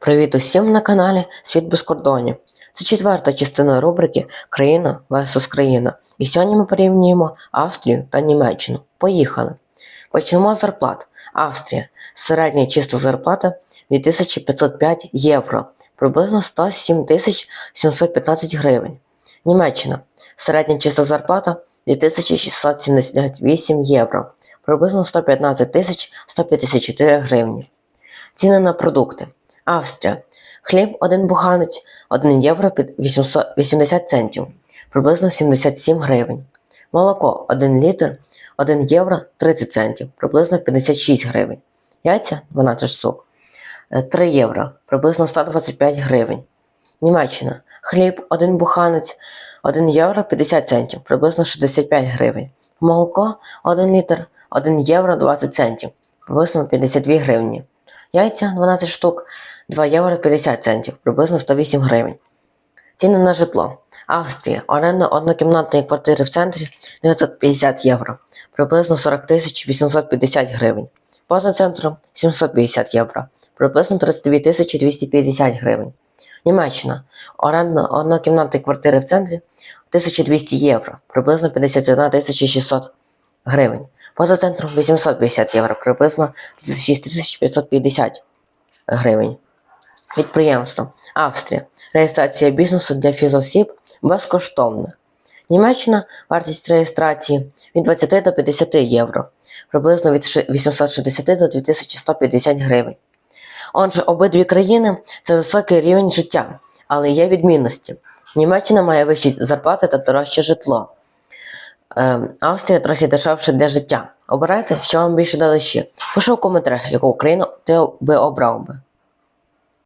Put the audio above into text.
Привіт усім на каналі Світ без кордонів. Це четверта частина рубрики Країна vs. країна. І сьогодні ми порівнюємо Австрію та Німеччину. Поїхали. Почнемо з зарплат. Австрія. Середня чиста зарплата 2505 євро, приблизно 107 715 гривень. Німеччина. Середня чиста зарплата 2678 євро, приблизно 115 154 гривні. Ціни на продукти. Австрія. Хліб один буханець 1 євро під 80 центів, приблизно 77 гривень. Молоко 1 літр 1 євро 30 центів, приблизно 56 гривень. Яйця 12 штук 3 євро, приблизно 125 гривень. Німеччина. Хліб 1 буханець 1 євро 50 центів, приблизно 65 гривень. Молоко 1 літр 1 євро 20 центів, приблизно 52 гривні. Яйця 12 штук 2 євро 50 центів, приблизно 108 гривень. Ціни на житло. Австрія. Оренда однокімнатної квартири в центрі 950 євро, приблизно 40 тисяч 850 гривень. Поза центром 750 євро, приблизно 32 тисячі 250 гривень. Німеччина. Оренда однокімнатної квартири в центрі 1200 євро, приблизно 51 тисяча 600 гривень. Поза центром 850 євро, приблизно 6550 гривень. Підприємство. Австрія. Реєстрація бізнесу для фізосіб безкоштовна. Німеччина вартість реєстрації від 20 до 50 євро, приблизно від 860 до 2150 гривень. Отже, обидві країни це високий рівень життя, але є відмінності. Німеччина має вищі зарплати та дорожче житло. Ем, Австрія трохи дешевше для життя. Обирайте, що вам більше до душі. Пиши у коментарях, яку країну ти би обрав би.